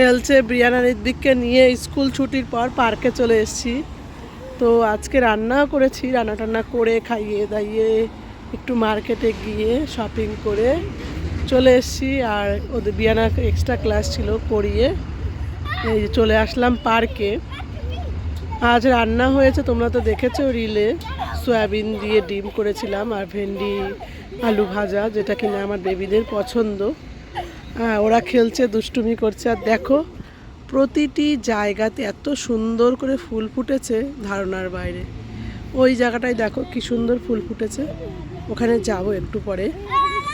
খেলছে ব্রিয়ানা ঋদ্বিককে নিয়ে স্কুল ছুটির পর পার্কে চলে এসেছি। তো আজকে রান্নাও করেছি, রান্না টান্না করে খাইয়ে দাইয়ে একটু মার্কেটে গিয়ে শপিং করে চলে এসেছি আর ওদের বিয়ানা এক্সট্রা ক্লাস ছিল করিয়ে এই চলে আসলাম পার্কে। আজ রান্না হয়েছে, তোমরা তো দেখেছ রিলে, সয়াবিন দিয়ে ডিম করেছিলাম আর ভেন্ডি, আলু ভাজা, যেটা কিনা আমার বেবিদের পছন্দ। ওরা খেলছে, দুষ্টুমি করছে। আর দেখো, প্রতিটি জায়গাতে এত সুন্দর করে ফুল ফুটেছে ধারণার বাইরে। ওই জায়গাটায় দেখো কি সুন্দর ফুল ফুটেছে। ওখানে যাব একটু পরে।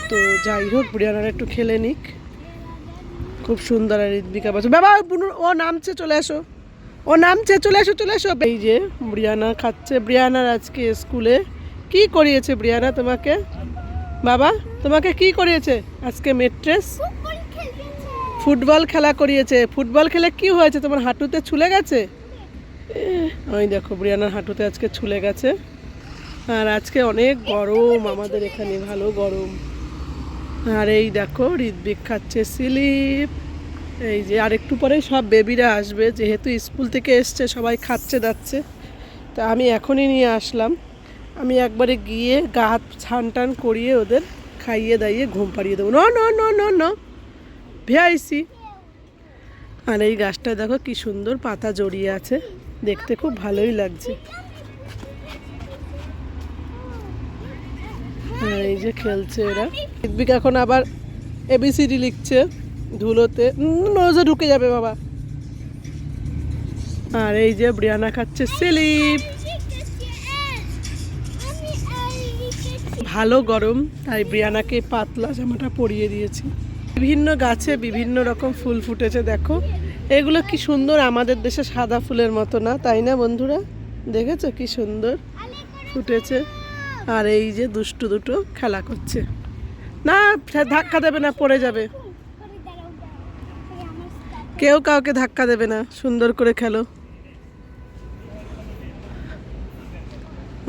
তো যাই হোক, বুড়িয়ানারা একটু খেলে নিক। খুব সুন্দর আর ঋদ্বিকা বলছে বাবা, বুনু- ও নামছে, চলে আসো ও নামছে, চলে আসো চলে আসো এই যে ব্রিয়ানা খাচ্ছে। ব্রিয়ানার আজকে স্কুলে কি করিয়েছে ব্রিয়ানা তোমাকে? বাবা, তোমাকে কি করিয়েছে? আজকে মেট্রেস ফুটবল খেলা করিয়েছে। ফুটবল খেলে কি হয়েছে? তোমার হাঁটুতে ছুলে গেছে? ওই দেখো ব্রিয়ানার হাঁটুতে আজকে ছুলে গেছে। আর আজকে অনেক গরম আমাদের এখানে ভালো গরম। আর এই দেখো হৃদবিক খাচ্ছে স্লিপ। এই যে আর একটু পরে সব বেবিরা আসবে যেহেতু স্কুল থেকে এসছে সবাই খাচ্ছে যাচ্ছে তা আমি এখনই নিয়ে আসলাম। আমি একবারে গিয়ে গা হাত ছান টান করিয়ে ওদের খাইয়ে দাইয়ে ঘুম পাড়িয়ে দেবো। ন ন ন ন ন। ন ভেয়াইসি আর এই গাছটা দেখো কি সুন্দর পাতা জড়িয়ে আছে। দেখতে খুব ভালোই লাগছে। এই যে খেলছে এরা। ঋত্বিক এখন আবার এবিসিডি লিখছে ধুলোতে। নজে ঢুকে যাবে বাবা। আর এই যে ব্রিয়ানা খাচ্ছে স্লিপ। ভালো গরম, তাই ব্রিয়ানাকে পাতলা জামাটা পরিয়ে দিয়েছি। বিভিন্ন গাছে বিভিন্ন রকম ফুল ফুটেছে, দেখো। এগুলো কি সুন্দর, আমাদের দেশে সাদা ফুলের মতো না, তাই না বন্ধুরা? দেখেছ কি সুন্দর ফুটেছে? আর এই যে দুষ্টু দুটো খেলা করছে। না, ধাক্কা দেবে না, পড়ে যাবে। কেউ কাউকে ধাক্কা দেবে না, সুন্দর করে খেলো।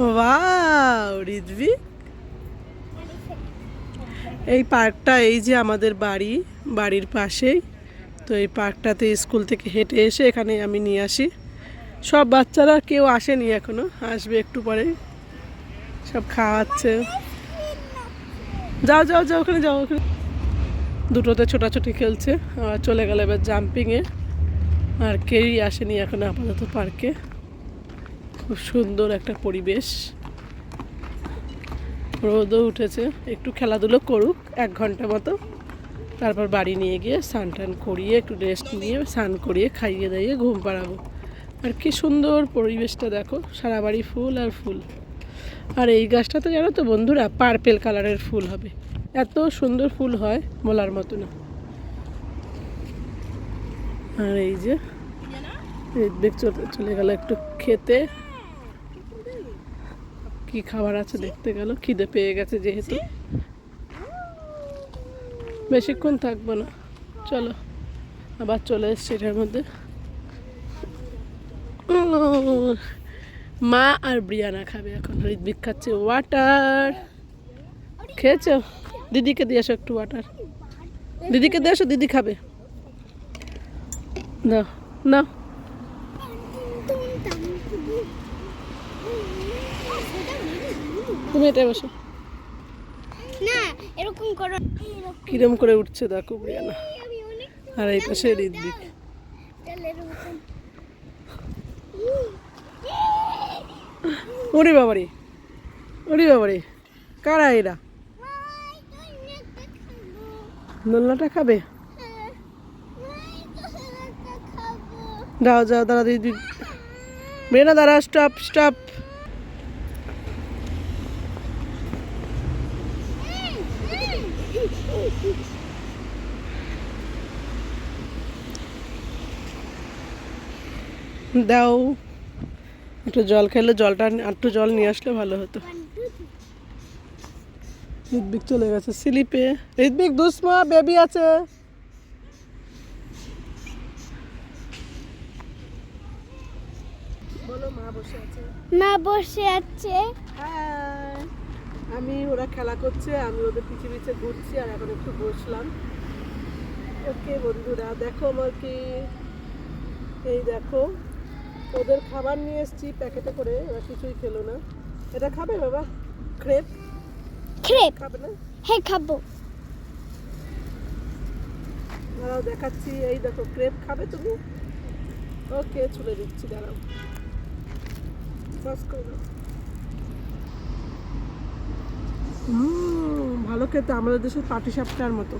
ওয়াও রিদবি এই পার্কটা এই যে আমাদের বাড়ি, বাড়ির পাশেই। তো এই পার্কটাতে স্কুল থেকে হেঁটে এসে এখানে আমি নিয়ে আসি। সব বাচ্চারা কেউ আসেনি এখনও, আসবে একটু পরে। সব খাওয়াচ্ছে। যাও যাও যাও, ওখানে যাও, ওখানে। দুটোতে ছোটাছুটি খেলছে, আবার চলে গেল এবার জাম্পিংয়ে আর কেউই আসেনি এখন আপাতত পার্কে। খুব সুন্দর একটা পরিবেশ। রোদও উঠেছে। একটু খেলাধুলো করুক, এক ঘণ্টা মতো। তারপর বাড়ি নিয়ে গিয়ে স্নান টান করিয়ে, একটু রেস্ট নিয়ে, স্নান করিয়ে, খাইয়ে দাইয়ে ঘুম পাড়াবো। আর কি সুন্দর পরিবেশটা দেখো, সারা বাড়ি ফুল আর ফুল। আর এই গাছটা তো জানো তো বন্ধুরা পার্পেল কালারের ফুল হবে। এত সুন্দর ফুল হয় বলার মতো না। আর এই যে দেখ চলে গেল একটু খেতে। কি খাবার আছে দেখতে গেল? খিদে পেয়ে গেছে যেহেতু। বেশিক্ষণ থাকব না। চলো, আবার চলে এসছি এটার মধ্যে। মা আর ব্রিয়ানা খাবে এখন। ঋদ্বিক খাচ্ছে। ওয়াটার খেয়েছো? দিদিকে দিয়ে আসো একটু ওয়াটার দিদিকে দিয়ে আসো দিদি খাবে। নাও নাও তুমি এটা বসো না এরকম করো কিরম করে উঠছে দেখো ব্রিয়ানা আমি আর এই পাশে ঋদ্বিক ওরে বাবারে ওরে বাবারে কারা এরা দোলনাটা খাবে যাও যাও দাঁড়া দিদি ব্রিয়ানা দাঁড়া স্টপ স্টপ দাও। একটু জল খেলে জলটা একটু জল নিয়ে আসলে ভালো হতো। ঋদ্বিক চলে গেছে স্লিপে। ঋদ্বিক দুসমা বেবি আছে। বলো মা বসে আছে। মা বসে আছে। হ্যাঁ। আমি ওরা খেলা করছে আমি ওদের পিছে পিছে ঘুরছি আর এখন একটু বসলাম। ওকে বন্ধুরা দেখো আমার কি এই দেখো। ওদের খাবার নিয়ে এসেছি প্যাকেটে করে ওরা কিছুই খেলো না। এটা খাবে বাবা? ক্রেপ ক্রেপ খাবে না? হ্যাঁ খাব। দাঁড়াও দেখাচ্ছি। এই দেখো ক্রেপ খাবে তুমি? ওকে ছুলে দিচ্ছি দাঁড়াও। ভালো খেতে আমাদের দেশের পাটি সাপটার মতো।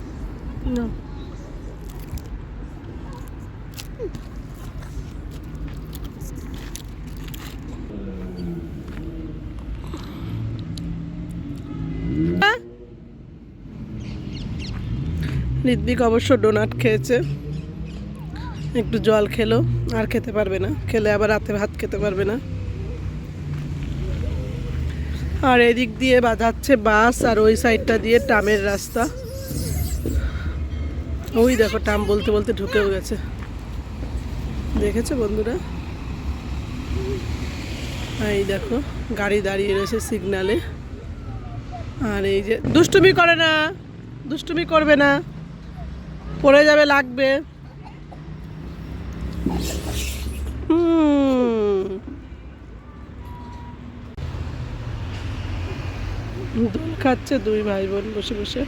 না। ঋত্বিক অবশ্য ডোনাট খেয়েছে। একটু জল খেলো, আর খেতে পারবে না। খেলে আবার রাতে ভাত খেতে পারবে না। আর এদিক দিয়ে বাজাচ্ছে বাস, আর ওই সাইডটা দিয়ে টামের রাস্তা। ওই দেখো, টাম বলতে বলতে ঢুকেও গেছে। দেখেছ বন্ধুরা? এই দেখো, গাড়ি দাঁড়িয়ে রয়েছে সিগনালে আর এই যে, দুষ্টুমি করে না, দুষ্টুমি করবে না। পড়ে যাবে লাগবে। দোল খাচ্ছে দুই ভাই বোন বসে বসে।